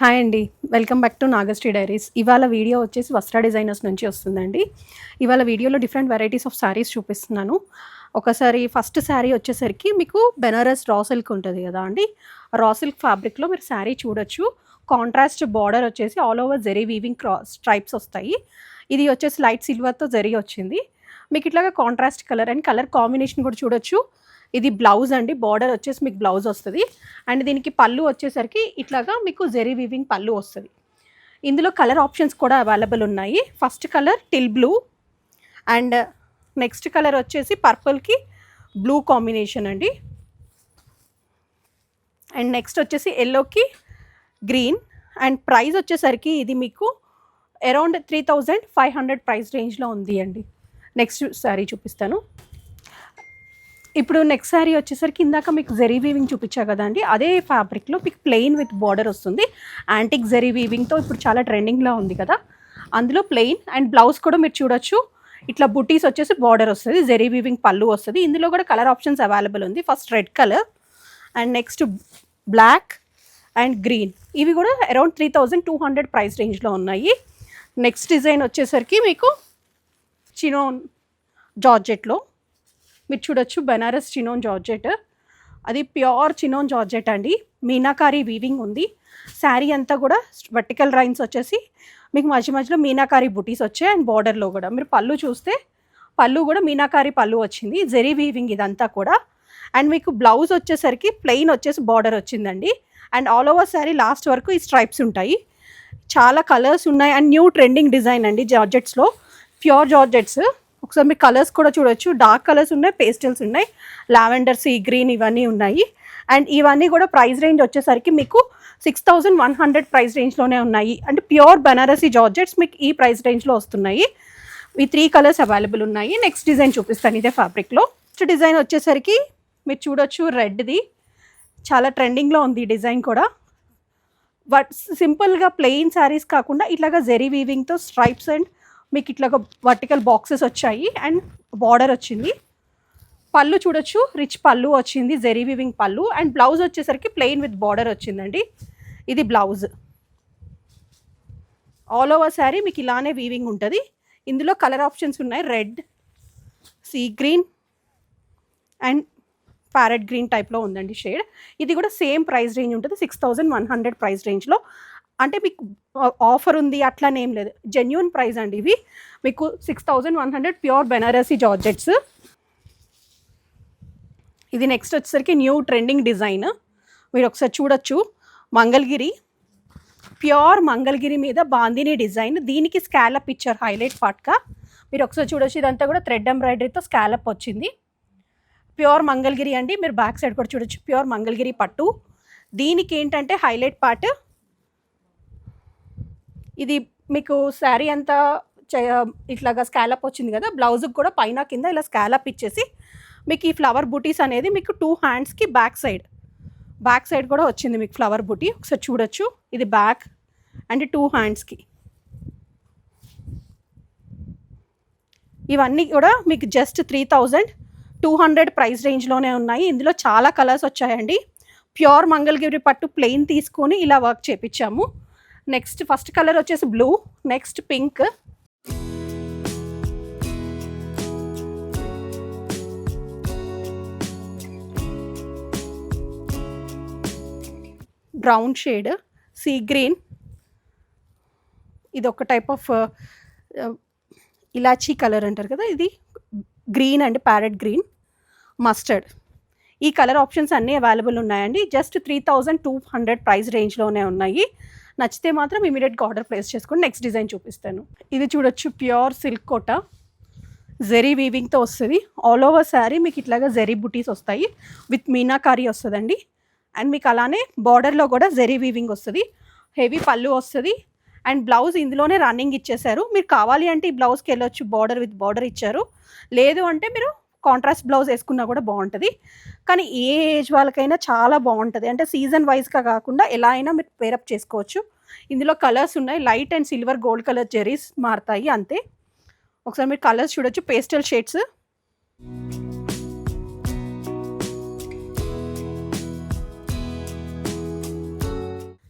Hi అండి. Welcome back to Nagasri diaries. ఇవాళ video వచ్చేసి వస్త్ర డిజైనర్స్ నుంచి వస్తుందండి. ఇవాళ వీడియోలో డిఫరెంట్ వెరైటీస్ ఆఫ్ శారీస్ చూపిస్తున్నాను. ఒకసారి ఫస్ట్ శారీ వచ్చేసరికి మీకు బెనారస్ రా సిల్క్ ఉంటుంది కదా అండి. రా సిల్క్ ఫ్యాబ్రిక్లో మీరు శారీ చూడొచ్చు. కాంట్రాస్ట్ బార్డర్ వచ్చేసి all over zari weaving cross stripes వస్తాయి. ఇది వచ్చేసి లైట్ సిల్వర్తో జరీ వచ్చింది. మీకు ఇట్లాగా contrast colour and colour combination కూడా చూడొచ్చు. ఇది బ్లౌజ్ అండి బార్డర్ వచ్చేసి మీకు బ్లౌజ్ వస్తుంది. అండ్ దీనికి పళ్ళు వచ్చేసరికి ఇట్లాగా మీకు జెరీ వీవింగ్ పళ్ళు వస్తుంది. ఇందులో కలర్ ఆప్షన్స్ కూడా అవైలబుల్ ఉన్నాయి. First colour teal blue and next colour వచ్చేసి పర్పుల్కి బ్లూ కాంబినేషన్ అండి. అండ్ నెక్స్ట్ వచ్చేసి ఎల్లోకి గ్రీన్ అండ్ ప్రైస్ వచ్చేసరికి ఇది మీకు around three thousand five hundred price రేంజ్లో ఉంది అండి. నెక్స్ట్ శారీ చూపిస్తాను. ఇప్పుడు నెక్స్ట్ శారీ వచ్చేసరికి ఇందాక మీకు జెరీ వీవింగ్ చూపించా కదండి అదే ఫ్యాబ్రిక్లో మీకు ప్లెయిన్ విత్ బార్డర్ వస్తుంది. యాంటిక్ జెరీ వీవింగ్తో ఇప్పుడు చాలా ట్రెండింగ్లో ఉంది కదా. అందులో ప్లెయిన్ అండ్ బ్లౌజ్ కూడా మీరు చూడొచ్చు. ఇట్లా బుటీస్ వచ్చేసి బార్డర్ వస్తుంది జెరీ వీవింగ్ పళ్ళు వస్తుంది. ఇందులో కూడా కలర్ ఆప్షన్స్ అవైలబుల్ ఉంది. First red colour and next black and green ఇవి కూడా around three thousand two hundred price రేంజ్లో ఉన్నాయి. నెక్స్ట్ డిజైన్ వచ్చేసరికి మీకు చినోన్ జార్జెట్లో మీరు చూడొచ్చు బెనారస్ చినోన్ జార్జెట్. అది ప్యూర్ చినోన్ జార్జెట్ అండి. మీనాకారి వీవింగ్ ఉంది. శారీ అంతా కూడా వర్టికల్ రైన్స్ వచ్చేసి మీకు మధ్య మధ్యలో మీనాకారి బుటీస్ వచ్చాయి అండ్ బార్డర్లో కూడా. మీరు పళ్ళు చూస్తే పళ్ళు కూడా మీనాకారి పళ్ళు వచ్చింది. జెరీ వీవింగ్ ఇదంతా కూడా. అండ్ మీకు బ్లౌజ్ వచ్చేసరికి ప్లెయిన్ వచ్చేసి బార్డర్ వచ్చిందండి. And all over sari last వరకు ఈ స్ట్రైప్స్ ఉంటాయి. చాలా కలర్స్ ఉన్నాయి అండ్ న్యూ ట్రెండింగ్ డిజైన్ అండి జార్జెట్స్లో. Pure georgettes. ఒకసారి మీ కలర్స్ కూడా చూడొచ్చు. డార్క్ కలర్స్ ఉన్నాయి పేస్టల్స్ ఉన్నాయి లావెండర్ సీ గ్రీన్ ఇవన్నీ ఉన్నాయి. అండ్ ఇవన్నీ కూడా ప్రైస్ రేంజ్ వచ్చేసరికి మీకు six thousand one hundred price రేంజ్లోనే ఉన్నాయి. అంటే ప్యూర్ బనారసీ జార్జెట్స్ మీకు ఈ ప్రైస్ రేంజ్లో వస్తున్నాయి. ఈ త్రీ కలర్స్ అవైలబుల్ ఉన్నాయి. నెక్స్ట్ డిజైన్ చూపిస్తాను ఇదే ఫ్యాబ్రిక్లో నెక్స్ట్ డిజైన్ వచ్చేసరికి మీరు చూడొచ్చు రెడ్ది చాలా ట్రెండింగ్లో ఉంది ఈ డిజైన్ కూడా. బట్ సింపుల్గా ప్లెయిన్ శారీస్ కాకుండా ఇట్లాగా జెరీ వీవింగ్తో స్ట్రైప్స్ అండ్ మీకు ఇట్లాగా వర్టికల్ బాక్సెస్ వచ్చాయి అండ్ బార్డర్ వచ్చింది. పళ్ళు చూడొచ్చు రిచ్ పళ్ళు వచ్చింది zari weaving pallu and blouse వచ్చేసరికి ప్లెయిన్ విత్ బార్డర్ వచ్చిందండి. ఇది బ్లౌజ్ ఆల్ ఓవర్ శారీ మీకు ఇలానే వీవింగ్ ఉంటుంది. ఇందులో కలర్ ఆప్షన్స్ ఉన్నాయి. Red sea green and parrot green టైప్లో ఉందండి షేడ్ ఇది కూడా సేమ్ ప్రైస్ రేంజ్ ఉంటుంది. Six thousand one hundred price రేంజ్లో అంటే మీకు ఆఫర్ ఉంది అట్లానేం లేదు. జెన్యున్ ప్రైస్ అండి ఇవి. మీకు six thousand one hundred pure Banarasi georgettes ఇది నెక్స్ట్ వచ్చేసరికి న్యూ ట్రెండింగ్ డిజైన్ మీరు ఒకసారి చూడొచ్చు. మంగళగిరి. ప్యూర్ మంగళగిరి మీద బాందిని డిజైన్ దీనికి స్కాలప్ ఇచ్చారు హైలైట్ పార్ట్గా మీరు ఒకసారి చూడొచ్చు. ఇదంతా కూడా థ్రెడ్ ఎంబ్రాయిడరీతో స్కాలప్ వచ్చింది. ప్యూర్ మంగళగిరి అండి. మీరు బ్యాక్ సైడ్ కూడా చూడొచ్చు. ప్యూర్ మంగళగిరి పట్టు. దీనికి ఏంటంటే హైలైట్ పార్ట్ ఇది మీకు శారీ అంతా ఇట్లాగా స్కాలప్ వచ్చింది కదా బ్లౌజ్కి కూడా పైన కింద ఇలా స్కాలప్ ఇచ్చేసి మీకు ఈ ఫ్లవర్ బూటీస్ అనేది మీకు టూ హ్యాండ్స్కి బ్యాక్ సైడ్ బ్యాక్ సైడ్ కూడా వచ్చింది మీకు ఫ్లవర్ బూటీ ఒకసారి చూడొచ్చు. ఇది బ్యాక్ అండ్ టూ హ్యాండ్స్కి ఇవన్నీ కూడా మీకు just three thousand two hundred price రేంజ్లోనే ఉన్నాయి. ఇందులో చాలా కలర్స్ వచ్చాయండి. ప్యూర్ మంగళగిరి పట్టు ప్లెయిన్ తీసుకొని ఇలా వర్క్ చేపించాము నెక్స్ట్ ఫస్ట్ కలర్ వచ్చేసి blue next pink. Brown shade sea green ఇది ఒక type of uh, elaichi colour అంటారు కదా ఇది green and parrot green mustard ఈ కలర్ ఆప్షన్స్ అన్నీ అవైలబుల్ ఉన్నాయండి. Just three thousand two hundred price రేంజ్లోనే ఉన్నాయి. నచ్చితే మాత్రం ఇమీడియట్గా ఆర్డర్ ప్లేస్ చేసుకొని నెక్స్ట్ డిజైన్ చూపిస్తాను. ఇది చూడొచ్చు ప్యూర్ సిల్క్ కోట. జెరీ వీవింగ్తో వస్తుంది. ఆల్ ఓవర్ శారీ మీకు ఇట్లాగా జెరీ బుటీస్ వస్తాయి. విత్ మీనాకారీ వస్తుందండి. అండ్ మీకు అలానే బార్డర్లో కూడా జెరీ వీవింగ్ వస్తుంది. హెవీ పళ్ళు వస్తుంది. అండ్ బ్లౌజ్ ఇందులోనే రన్నింగ్ ఇచ్చేశారు. మీరు కావాలి అంటే ఈ బ్లౌజ్కి వెళ్ళొచ్చు. బార్డర్ విత్ బార్డర్ ఇచ్చారు. లేదు అంటే మీరు కాంట్రాస్ట్ బ్లౌజ్ వేసుకున్నా కూడా బాగుంటుంది. కానీ ఏ ఏజ్ వాళ్ళకైనా చాలా బాగుంటుంది. అంటే సీజన్ వైజ్గా కాకుండా ఎలా అయినా మీరు పేరప్ చేసుకోవచ్చు. ఇందులో కలర్స్ ఉన్నాయి. Light and silver gold colour zaris మారుతాయి అంతే. ఒకసారి మీరు కలర్స్ చూడొచ్చు. పేస్టల్ షేడ్స్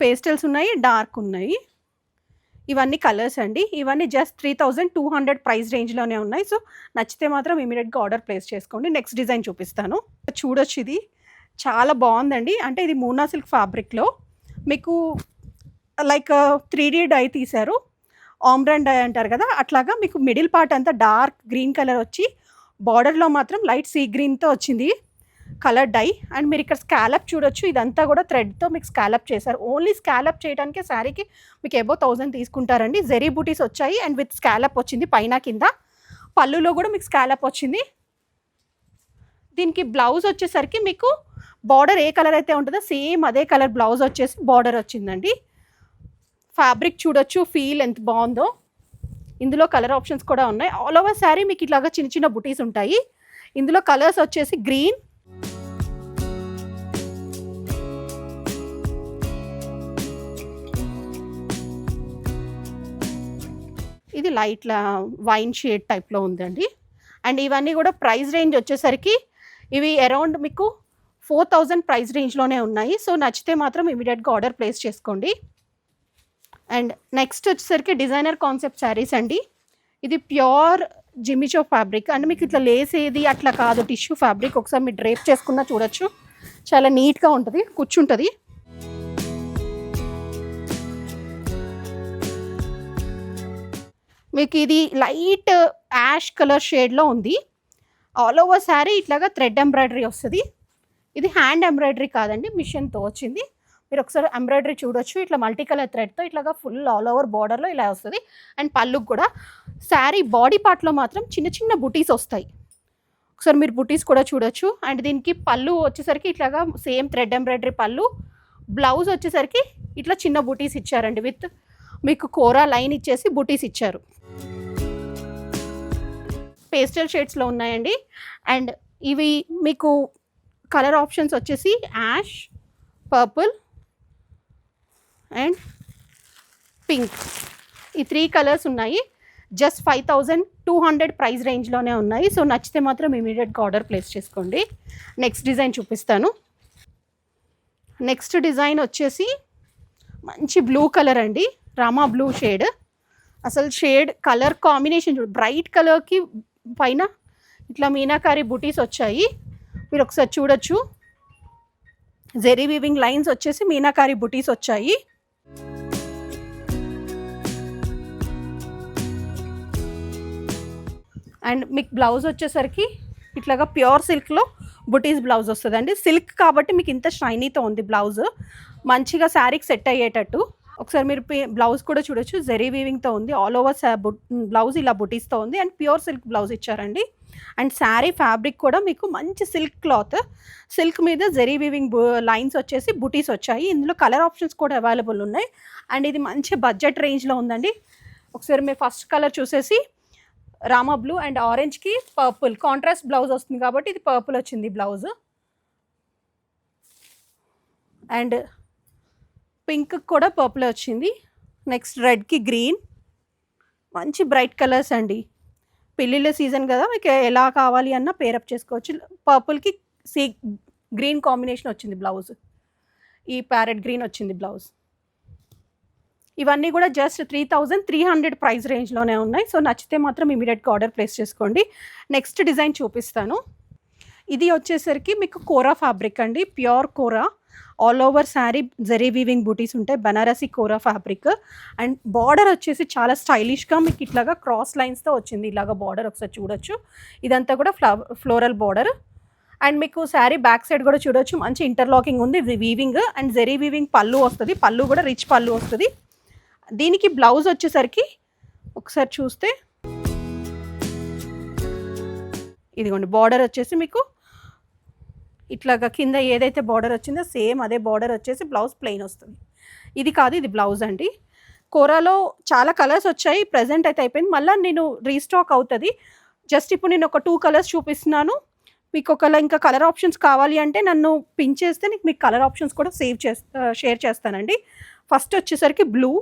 పేస్టల్స్ ఉన్నాయి డార్క్ ఉన్నాయి. ఇవన్నీ కలర్స్ అండి. ఇవన్నీ just three thousand two hundred price రేంజ్లోనే ఉన్నాయి. సో నచ్చితే మాత్రం ఇమీడియట్గా ఆర్డర్ ప్లేస్ చేసుకోండి. నెక్స్ట్ డిజైన్ చూపిస్తాను. చూడొచ్చు ఇది. చాలా బాగుందండి. అంటే ఇది మూనా సిల్క్ ఫ్యాబ్రిక్లో. మీకు లైక్ త్రీ డీ డై తీశారు. ఆమ్రాన్ డై అంటారు కదా అట్లాగా మీకు మిడిల్ పార్ట్ అంతా డార్క్ గ్రీన్ కలర్ వచ్చి బార్డర్లో మాత్రం లైట్ సీ గ్రీన్తో వచ్చింది. కలర్ డై అండ్ మీరు ఇక్కడ స్కాలప్ చూడొచ్చు. ఇదంతా కూడా థ్రెడ్తో మీకు స్కాలప్ చేశారు. ఓన్లీ స్కాలప్ చేయడానికి శారీకి మీకు ఎబో థౌజండ్ తీసుకుంటారండి. జెరీ బూటీస్ వచ్చాయి అండ్ విత్ స్కాలప్ వచ్చింది పైన కింద. పళ్ళులో కూడా మీకు స్కాలప్ వచ్చింది. దీనికి బ్లౌజ్ వచ్చేసరికి మీకు బార్డర్ ఏ కలర్ అయితే ఉంటుందో సేమ్ అదే కలర్ బ్లౌజ్ వచ్చేసి బార్డర్ వచ్చిందండి. ఫ్యాబ్రిక్ చూడొచ్చు ఫీల్ ఎంత బాగుందో. ఇందులో కలర్ ఆప్షన్స్ కూడా ఉన్నాయి. ఆల్ ఓవర్ శారీ మీకు ఇట్లాగా చిన్న చిన్న బుటీస్ ఉంటాయి. ఇందులో కలర్స్ వచ్చేసి గ్రీన్ ఇది లైట్ వైన్ షేడ్ టైప్లో ఉందండి. అండ్ ఇవన్నీ కూడా ప్రైస్ రేంజ్ వచ్చేసరికి ఇవి అరౌండ్ మీకు ఫోర్ థౌజండ్ ప్రైస్ రేంజ్లోనే ఉన్నాయి. సో నచ్చితే మాత్రం ఇమీడియట్గా ఆర్డర్ ప్లేస్ చేసుకోండి. అండ్ నెక్స్ట్ వచ్చేసరికి డిజైనర్ కాన్సెప్ట్ శారీస్ అండి. ఇది ప్యూర్ జిమిచో ఫ్యాబ్రిక్. అండ్ మీకు ఇట్లా లేసేది అట్లా కాదు టిష్యూ ఫ్యాబ్రిక్. ఒకసారి మీరు డ్రేప్ చేసుకున్నా చూడొచ్చు. చాలా నీట్గా ఉంటుంది కూర్చుంటుంది. మీకు ఇది లైట్ యాష్ కలర్ షేడ్లో ఉంది. ఆల్ ఓవర్ శారీ ఇట్లాగా థ్రెడ్ ఎంబ్రాయిడరీ వస్తుంది. ఇది హ్యాండ్ ఎంబ్రాయిడరీ కాదండి మిషన్తో వచ్చింది. మీరు ఒకసారి ఎంబ్రాయిడరీ చూడొచ్చు. ఇట్లా మల్టీ కలర్ థ్రెడ్తో ఇట్లాగా ఫుల్ ఆల్ ఓవర్ బార్డర్లో ఇలా వస్తుంది. అండ్ పళ్ళుకు కూడా శారీ బాడీ పార్ట్లో మాత్రం చిన్న చిన్న బుటీస్ వస్తాయి. ఒకసారి మీరు బుటీస్ కూడా చూడొచ్చు. అండ్ దీనికి పళ్ళు వచ్చేసరికి ఇట్లాగా same thread embroidery pallu. Blouse వచ్చేసరికి ఇట్లా చిన్న బుటీస్ ఇచ్చారండి విత్ మీకు కోరా లైన్ ఇచ్చేసి బుటీస్ ఇచ్చారు. పేస్టల్ షేడ్స్లో ఉన్నాయండి. అండ్ ఇవి మీకు కలర్ ఆప్షన్స్ వచ్చేసి యాష్ పర్పుల్ అండ్ పింక్. ఈ త్రీ కలర్స్ ఉన్నాయి. Just five thousand two hundred price రేంజ్లోనే ఉన్నాయి. సో నచ్చితే మాత్రం ఇమీడియట్గా ఆర్డర్ ప్లేస్ చేసుకోండి. నెక్స్ట్ డిజైన్ చూపిస్తాను. నెక్స్ట్ డిజైన్ వచ్చేసి మంచి బ్లూ కలర్ అండి. Rama blue shade. అసలు షేడ్ కలర్ కాంబినేషన్ చూడు బ్రైట్ కలర్కి పైన ఇట్లా మీనాకారి బుటీస్ వచ్చాయి. మీరు ఒకసారి చూడొచ్చు. జెరీ వీవింగ్ లైన్స్ వచ్చేసి మీనాకారి బుటీస్ వచ్చాయి. అండ్ మీకు బ్లౌజ్ వచ్చేసరికి ఇట్లాగా ప్యూర్ సిల్క్లో బుటీస్ బ్లౌజ్ వస్తుందండి. సిల్క్ కాబట్టి మీకు ఇంత షైనీతో ఉంది బ్లౌజ్. మంచిగా శారీకి సెట్ అయ్యేటట్టు. ఒకసారి మీరు బ్లౌజ్ కూడా చూడొచ్చు. జెరీ వీవింగ్తో ఉంది. ఆల్ ఓవర్ బ్లౌజ్ ఇలా బుటీస్తో ఉంది. అండ్ ప్యూర్ సిల్క్ బ్లౌజ్ ఇచ్చారండి. అండ్ శారీ ఫ్యాబ్రిక్ కూడా మీకు మంచి సిల్క్ క్లాత్. సిల్క్ మీద జెరీ వీవింగ్ లైన్స్ వచ్చేసి బుటీస్ వచ్చాయి. ఇందులో కలర్ ఆప్షన్స్ కూడా అవైలబుల్ ఉన్నాయి. అండ్ ఇది మంచి బడ్జెట్ రేంజ్లో ఉందండి. ఒకసారి మీరు ఫస్ట్ కలర్ చూసేసి రామా బ్లూ అండ్ ఆరెంజ్కి పర్పుల్. కాంట్రాస్ట్ బ్లౌజ్ వస్తుంది కాబట్టి ఇది పర్పుల్ వచ్చింది బ్లౌజ్. అండ్ పింక్ కూడా పర్పుల్ వచ్చింది. నెక్స్ట్ రెడ్కి గ్రీన్ మంచి బ్రైట్ కలర్స్ అండి. పెళ్ళిళ్ళ సీజన్ కదా మీకు ఎలా కావాలి అన్న పేరప్ చేసుకోవచ్చు. పర్పుల్కి సీ గ్రీన్ కాంబినేషన్ వచ్చింది బ్లౌజ్ ఈ ప్యారెట్ గ్రీన్ వచ్చింది బ్లౌజ్ ఇవన్నీ కూడా just three thousand three hundred price రేంజ్లోనే ఉన్నాయి. సో నచ్చితే మాత్రం ఇమీడియట్గా ఆర్డర్ ప్లేస్ చేసుకోండి. నెక్స్ట్ డిజైన్ చూపిస్తాను. ఇది వచ్చేసరికి మీకు కోరా ఫ్యాబ్రిక్ అండి. Pure kora. All over sari zari weaving butis ఉంటాయి. Banarasi kora fabric and border వచ్చేసి చాలా స్టైలిష్గా మీకు ఇట్లాగా క్రాస్ లైన్స్తో వచ్చింది. ఇలాగ బార్డర్ ఒకసారి చూడొచ్చు. ఇదంతా కూడా ఫ్లవ ఫ్లోరల్ బార్డర్ అండ్ మీకు శారీ బ్యాక్ సైడ్ కూడా చూడొచ్చు. మంచి ఇంటర్లాకింగ్ ఉంది. వీవింగ్ అండ్ జెరీ వీవింగ్ పళ్ళు వస్తుంది. పళ్ళు కూడా రిచ్ పళ్ళు వస్తుంది. దీనికి బ్లౌజ్ వచ్చేసరికి ఒకసారి చూస్తే ఇదిగోండి. బార్డర్ వచ్చేసి మీకు ఇట్లాగా కింద ఏదైతే బార్డర్ వచ్చిందో సేమ్ అదే బార్డర్ వచ్చేసి బ్లౌజ్ ప్లెయిన్ వస్తుంది. ఇది కాదు ఇది బ్లౌజ్ అండి. కోరాలో చాలా కలర్స్ వచ్చాయి ప్రజెంట్ అయితే అయిపోయింది. మళ్ళీ నేను రీస్టాక్ అవుతుంది. జస్ట్ ఇప్పుడు నేను ఒక టూ కలర్స్ చూపిస్తున్నాను. మీకు ఒకవేళ ఇంకా కలర్ ఆప్షన్స్ కావాలి అంటే నన్ను పిన్ చేస్తే నీకు మీకు కలర్ ఆప్షన్స్ కూడా సేవ్ చేస్తా షేర్ చేస్తానండి. ఫస్ట్ వచ్చేసరికి blue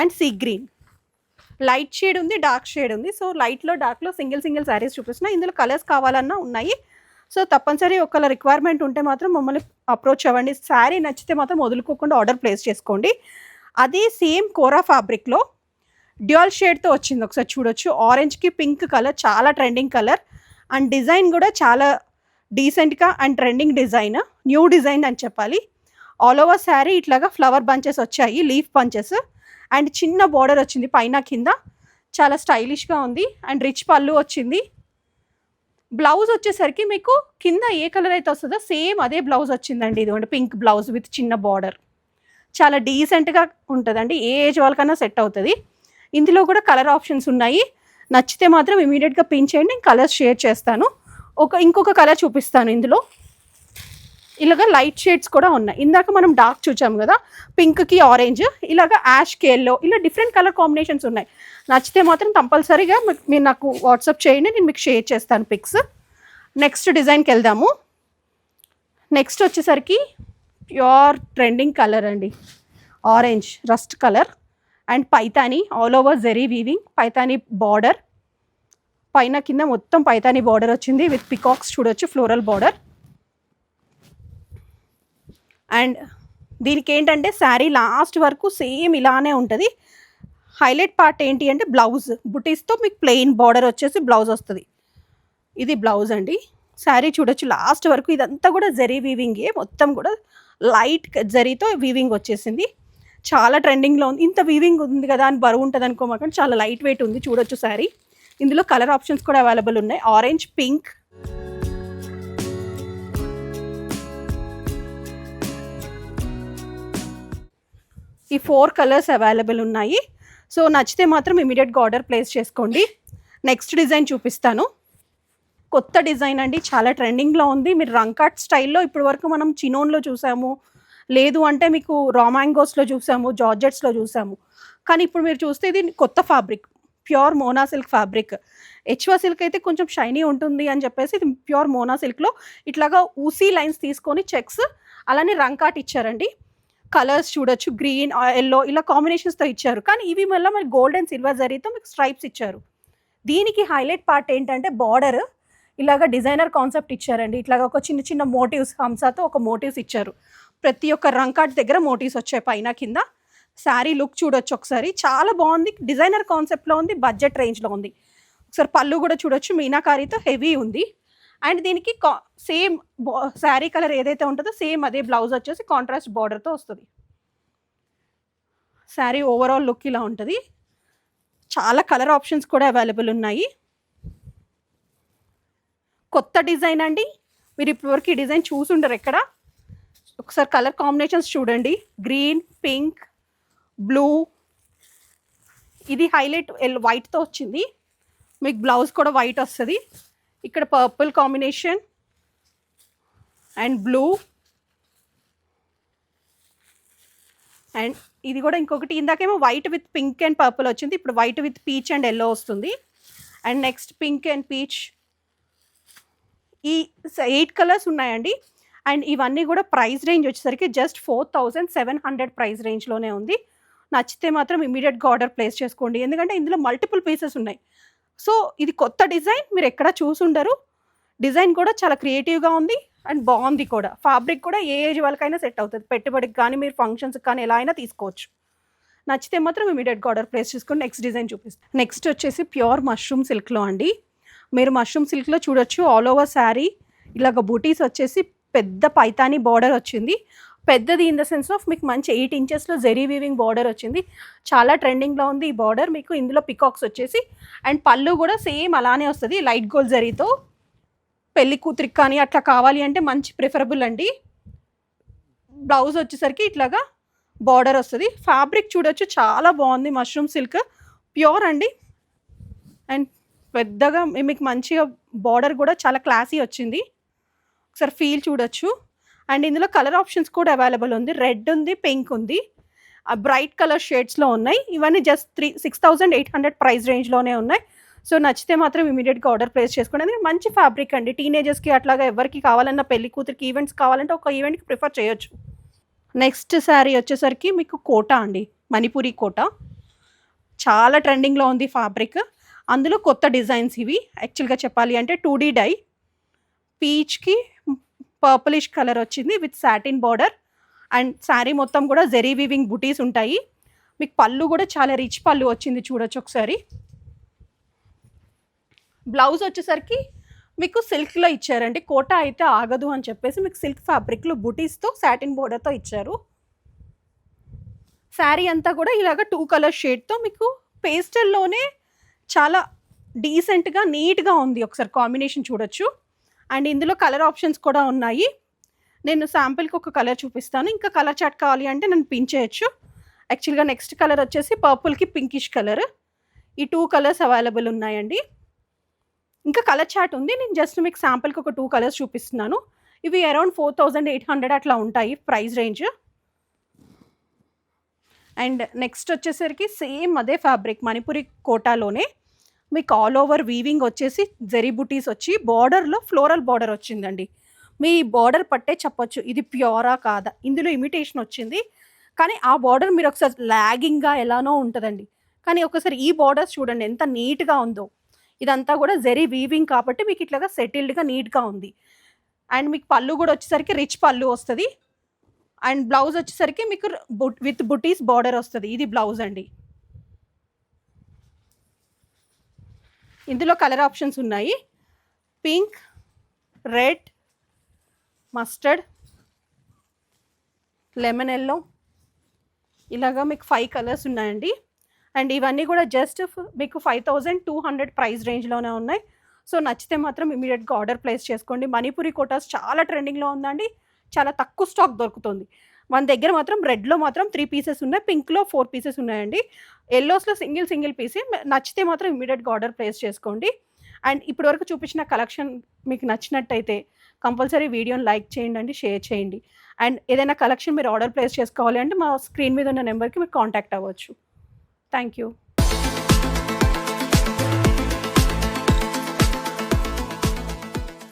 and sea green light shade ఉంది డార్క్ షేడ్ ఉంది. సో లైట్లో డార్క్లో సింగిల్ సింగిల్ శారీస్ చూపిస్తున్నా. ఇందులో కలర్స్ కావాలన్నా ఉన్నాయి. సో తప్పనిసరి ఒకళ్ళ రిక్వైర్మెంట్ ఉంటే మాత్రం మమ్మల్ని అప్రోచ్ అవ్వండి. శారీ నచ్చితే మాత్రం వదులుకోకుండా ఆర్డర్ ప్లేస్ చేసుకోండి. అది సేమ్ కోరా ఫ్యాబ్రిక్లో డ్యూయల్ షేడ్తో వచ్చింది. ఒకసారి చూడొచ్చు. ఆరెంజ్కి పింక్ కలర్ చాలా ట్రెండింగ్ కలర్ అండ్ డిజైన్ కూడా చాలా డీసెంట్గా and trending design new design అని చెప్పాలి. ఆల్ ఓవర్ శారీ ఇట్లాగా ఫ్లవర్ బంచెస్ వచ్చాయి. లీఫ్ బంచెస్ అండ్ చిన్న బార్డర్ వచ్చింది పైన కింద. చాలా స్టైలిష్గా ఉంది. అండ్ రిచ్ పళ్ళు వచ్చింది. బ్లౌజ్ వచ్చేసరికి మీకు కింద ఏ కలర్ అయితే వస్తుందో సేమ్ అదే బ్లౌజ్ వచ్చిందండి. ఇదిగోండి పింక్ బ్లౌజ్ విత్ చిన్న బార్డర్. చాలా డీసెంట్గా ఉంటుందండి. ఏ ఏజ్ వాళ్ళకైనా సెట్ అవుతుంది. ఇందులో కూడా కలర్ ఆప్షన్స్ ఉన్నాయి. నచ్చితే మాత్రం ఇమీడియట్గా పిన్ చేయండి. నేను కలర్స్ షేర్ చేస్తాను. ఒక ఇంకొక కలర్ చూపిస్తాను ఇందులో. ఇలాగ లైట్ షేడ్స్ కూడా ఉన్నాయి. ఇందాక మనం డార్క్ చూచాం కదా పింక్కి ఆరెంజ్ ఇలాగ యాష్ కేల్లో ఇలా డిఫరెంట్ కలర్ కాంబినేషన్స్ ఉన్నాయి. నచ్చితే మాత్రం కంపల్సరీగా మీరు నాకు వాట్సాప్ చేయండి నేను మీకు షేర్ చేస్తాను పిక్స్. నెక్స్ట్ డిజైన్కి వెళ్దాము. నెక్స్ట్ వచ్చేసరికి ప్యూర్ ట్రెండింగ్ కలర్ అండి. Orange rust colour. And Paithani all over zari weaving Paithani border. పైన కింద మొత్తం పైతాని బార్డర్ వచ్చింది. విత్ పికాక్స్ చూడొచ్చు ఫ్లోరల్ బార్డర్. అండ్ దీనికి ఏంటంటే శారీ లాస్ట్ వరకు సేమ్ ఇలానే ఉంటుంది. హైలైట్ పార్ట్ ఏంటి అంటే బ్లౌజ్. బుటీస్తో మీకు ప్లెయిన్ బార్డర్ వచ్చేసి బ్లౌజ్ వస్తుంది. ఇది బ్లౌజ్ అండి. శారీ చూడొచ్చు. లాస్ట్ వరకు ఇదంతా కూడా జరీ వీవింగే. మొత్తం కూడా లైట్ జరీతో వీవింగ్ వచ్చేసింది. చాలా ట్రెండింగ్లో ఉంది. ఇంత వీవింగ్ ఉంది కదా అని బరువు ఉంటుంది అనుకోమాకండి. చాలా లైట్ వెయిట్ ఉంది. చూడొచ్చు శారీ. ఇందులో కలర్ ఆప్షన్స్ కూడా అవైలబుల్ ఉన్నాయి. ఆరెంజ్ పింక్ ఈ ఫోర్ కలర్స్ అవైలబుల్ ఉన్నాయి. సో నచ్చితే మాత్రం ఇమీడియట్గా ఆర్డర్ ప్లేస్ చేసుకోండి. నెక్స్ట్ డిజైన్ చూపిస్తాను. కొత్త డిజైన్ అండి. చాలా ట్రెండింగ్లో ఉంది. మీరు రంకాట్ స్టైల్లో ఇప్పటి వరకు మనం చినోన్లో చూసాము. లేదు అంటే మీకు రామాంగోస్లో చూసాము జార్జెట్స్లో చూసాము. కానీ ఇప్పుడు మీరు చూస్తే ఇది కొత్త ఫ్యాబ్రిక్. ప్యూర్ మోనా సిల్క్ ఫ్యాబ్రిక్. హెచ్వా సిల్క్ అయితే కొంచెం షైనీ ఉంటుంది అని చెప్పేసి ఇది ప్యూర్ మోనా సిల్క్లో ఇట్లాగా ఊసీ లైన్స్ తీసుకొని చెక్స్ అలానే రంకాట్ ఇచ్చారండి. కలర్స్ చూడొచ్చు గ్రీన్ ఎల్లో ఇలా కాంబినేషన్స్తో ఇచ్చారు. కానీ ఇవి మళ్ళీ మరి గోల్డ్ అండ్ సిల్వర్ జరీతో మీకు స్ట్రైప్స్ ఇచ్చారు. దీనికి హైలైట్ పార్ట్ ఏంటంటే బార్డర్ ఇలాగ డిజైనర్ కాన్సెప్ట్ ఇచ్చారండి. ఇట్లాగ ఒక చిన్న చిన్న మోటివ్స్ హంసాతో ఒక మోటివ్స్ ఇచ్చారు. ప్రతి ఒక్క రంకాట్ దగ్గర మోటివ్స్ వచ్చాయి పైన కింద. శారీ లుక్ చూడొచ్చు ఒకసారి. చాలా బాగుంది. డిజైనర్ కాన్సెప్ట్లో ఉంది బడ్జెట్ రేంజ్లో ఉంది. ఒకసారి పళ్ళు కూడా చూడొచ్చు. మీనాకారితో హెవీ ఉంది. అండ్ దీనికి కా సేమ్ శారీ కలర్ ఏదైతే ఉంటుందో సేమ్ అదే బ్లౌజ్ వచ్చేసి కాంట్రాస్ట్ బార్డర్తో వస్తుంది. శారీ ఓవరాల్ లుక్ ఇలా ఉంటుంది. చాలా కలర్ ఆప్షన్స్ కూడా అవైలబుల్ ఉన్నాయి. కొత్త డిజైన్ అండి. మీరు ఇప్పటివరకు ఈ డిజైన్ చూసుండరు ఎక్కడ. ఒకసారి కలర్ కాంబినేషన్స్ చూడండి. గ్రీన్ పింక్ బ్లూ ఇది హైలైట్ ఎల్ వైట్తో వచ్చింది. మీకు బ్లౌజ్ కూడా వైట్ వస్తుంది. ఇక్కడ purple combination and blue and ఇది కూడా ఇంకొకటి. ఇందాకేమో white with pink and purple వచ్చింది. ఇప్పుడు white with peach and yellow వస్తుంది. And next pink and peach ఈ ఎయిట్ కలర్స్ ఉన్నాయండి. అండ్ ఇవన్నీ కూడా ప్రైస్ రేంజ్ వచ్చేసరికి just four thousand seven hundred price రేంజ్లోనే ఉంది. నచ్చితే మాత్రం ఇమీడియట్గా ఆర్డర్ ప్లేస్ చేసుకోండి. ఎందుకంటే ఇందులో మల్టిపుల్ పీసెస్ ఉన్నాయి. సో ఇది కొత్త డిజైన్ మీరు ఎక్కడ చూసుండరు. డిజైన్ కూడా చాలా క్రియేటివ్గా ఉంది అండ్ బాగుంది కూడా. ఫ్యాబ్రిక్ కూడా ఏ ఏజ్ వాళ్ళకైనా సెట్ అవుతుంది. పెట్టుబడికి కానీ మీరు ఫంక్షన్స్కి కానీ ఎలా అయినా తీసుకోవచ్చు. నచ్చితే మాత్రం ఇమీడియట్గా ఆర్డర్ ప్లేస్ చేసుకుని నెక్స్ట్ డిజైన్ చూపిస్తాను నెక్స్ట్ వచ్చేసి ప్యూర్ మష్రూమ్ సిల్క్లో అండి. మీరు మష్రూమ్ సిల్క్లో చూడొచ్చు ఆల్ ఓవర్ శారీ. ఇలాగ బూటీస్ వచ్చేసి పెద్ద పైతాని బార్డర్ వచ్చింది. పెద్దది ఇన్ ద సెన్స్ ఆఫ్ మీకు మంచి ఎయిట్ ఇంచెస్లో జెరీ వీవింగ్ బార్డర్ వచ్చింది. చాలా ట్రెండింగ్లో ఉంది ఈ బార్డర్ మీకు ఇందులో పికాక్స్ వచ్చేసి అండ్ పళ్ళు కూడా సేమ్ అలానే వస్తుంది. లైట్ గోల్డ్ జరీతో పెళ్ళి కూతురికి కానీ అట్లా కావాలి అంటే మంచి ప్రిఫరబుల్ అండి. బ్లౌజ్ వచ్చేసరికి ఇట్లాగా బార్డర్ వస్తుంది. ఫ్యాబ్రిక్ చూడొచ్చు చాలా బాగుంది మష్రూమ్ సిల్క్ ప్యూర్ అండి. అండ్ పెద్దగా మీకు మంచిగా బార్డర్ కూడా చాలా క్లాసీ వచ్చింది. ఒకసారి ఫీల్ చూడొచ్చు. అండ్ ఇందులో కలర్ ఆప్షన్స్ కూడా అవైలబుల్ ఉంది. రెడ్ ఉంది పింక్ ఉంది. బ్రైట్ కలర్ షేడ్స్లో ఉన్నాయి. ఇవన్నీ just three six thousand eight hundred price రేంజ్లోనే ఉన్నాయి. సో నచ్చితే మాత్రం ఇమీడియట్గా ఆర్డర్ ప్లేస్ చేసుకోండి. మంచి ఫ్యాబ్రిక్ అండి. టీనేజర్స్కి అట్లాగా ఎవరికి కావాలన్నా పెళ్ళి కూతురికి ఈవెంట్స్ కావాలంటే ఒక ఈవెంట్కి ప్రిఫర్ చేయొచ్చు. నెక్స్ట్ శారీ వచ్చేసరికి మీకు కోట అండి. మణిపురి కోట. చాలా ట్రెండింగ్లో ఉంది ఫ్యాబ్రిక్. అందులో కొత్త డిజైన్స్ ఇవి. యాక్చువల్గా చెప్పాలి అంటే టూ డీ డై. పీచ్కి పర్పులిష్ కలర్ వచ్చింది with satin border and sari మొత్తం కూడా జెరీ వీవింగ్ బుటీస్ ఉంటాయి. మీకు పళ్ళు కూడా చాలా రిచ్ పళ్ళు వచ్చింది చూడొచ్చు ఒకసారి. బ్లౌజ్ వచ్చేసరికి మీకు సిల్క్లో ఇచ్చారండి. కోట అయితే ఆగదు అని చెప్పేసి మీకు సిల్క్ ఫ్యాబ్రిక్లో బుటీస్తో సాటిన్ బోర్డర్తో ఇచ్చారు. శారీ అంతా కూడా ఇలాగ టూ కలర్ షేడ్తో మీకు పేస్టల్లోనే చాలా డీసెంట్గా నీట్గా ఉంది. ఒకసారి కాంబినేషన్ చూడొచ్చు. అండ్ ఇందులో కలర్ ఆప్షన్స్ కూడా ఉన్నాయి. నేను శాంపిల్కి ఒక కలర్ చూపిస్తాను. ఇంకా కలర్ చాట్ కావాలి అంటే నేను పిన్ చేయొచ్చు. యాక్చువల్గా నెక్స్ట్ కలర్ వచ్చేసి పర్పుల్కి పింకిష్ కలర్. ఈ టూ కలర్స్ అవైలబుల్ ఉన్నాయండి. ఇంకా కలర్ చాట్ ఉంది. నేను జస్ట్ మీకు శాంపిల్కి ఒక టూ కలర్స్ చూపిస్తున్నాను. ఇవి around four thousand eight hundred అట్లా ఉంటాయి ప్రైస్ రేంజ్. అండ్ నెక్స్ట్ వచ్చేసరికి సేమ్ అదే ఫ్యాబ్రిక్ మణిపురి కోటాలోనే. మీకు ఆల్ ఓవర్ వీవింగ్ వచ్చేసి జరీ బుటీస్ వచ్చి బార్డర్లో ఫ్లోరల్ బార్డర్ వచ్చిందండి. మీ బార్డర్ పట్టే చెప్పొచ్చు ఇది ప్యూరా కాదా? ఇందులో ఇమిటేషన్ వచ్చింది. కానీ ఆ బార్డర్ మీరు ఒకసారి లాగింగ్గా ఎలానో ఉంటుందండి. కానీ ఒకసారి ఈ బార్డర్స్ చూడండి ఎంత నీట్గా ఉందో. ఇదంతా కూడా జెరీ వీవింగ్ కాబట్టి మీకు ఇట్లాగా సెటిల్డ్గా నీట్గా ఉంది. అండ్ మీకు పళ్ళు కూడా వచ్చేసరికి రిచ్ పళ్ళు వస్తుంది. అండ్ బ్లౌజ్ వచ్చేసరికి మీకు బుట్ విత్ బుటీస్ బార్డర్ వస్తుంది. ఇది బ్లౌజ్ అండి. ఇందులో కలర్ ఆప్షన్స్ ఉన్నాయి. Pink red mustard lemon yellow. ఇలాగా మీకు ఫైవ్ కలర్స్ ఉన్నాయండి. అండ్ ఇవన్నీ కూడా జస్ట్ మీకు five thousand two hundred price రేంజ్లోనే ఉన్నాయి. సో నచ్చితే మాత్రం ఇమీడియట్గా ఆర్డర్ ప్లేస్ చేసుకోండి. మణిపురి కోటాస్ చాలా ట్రెండింగ్లో ఉందండి. చాలా తక్కువ స్టాక్ దొరుకుతుంది. మన దగ్గర మాత్రం రెడ్లో మాత్రం త్రీ పీసెస్ ఉన్నాయి పింక్లో ఫోర్ పీసెస్ ఉన్నాయండి. ఎల్లోస్లో సింగిల్ సింగిల్ పీసే నచ్చితే మాత్రం ఇమీడియట్గా ఆర్డర్ ప్లేస్ చేసుకోండి. అండ్ ఇప్పటివరకు చూపించిన కలెక్షన్ మీకు నచ్చినట్టయితే కంపల్సరీ వీడియోని లైక్ చేయండి అండి షేర్ చేయండి. అండ్ ఏదైనా కలెక్షన్ మీరు ఆర్డర్ ప్లేస్ చేసుకోవాలి అంటే మా స్క్రీన్ మీద ఉన్న నెంబర్కి మీరు కాంటాక్ట్ అవ్వచ్చు. Thank you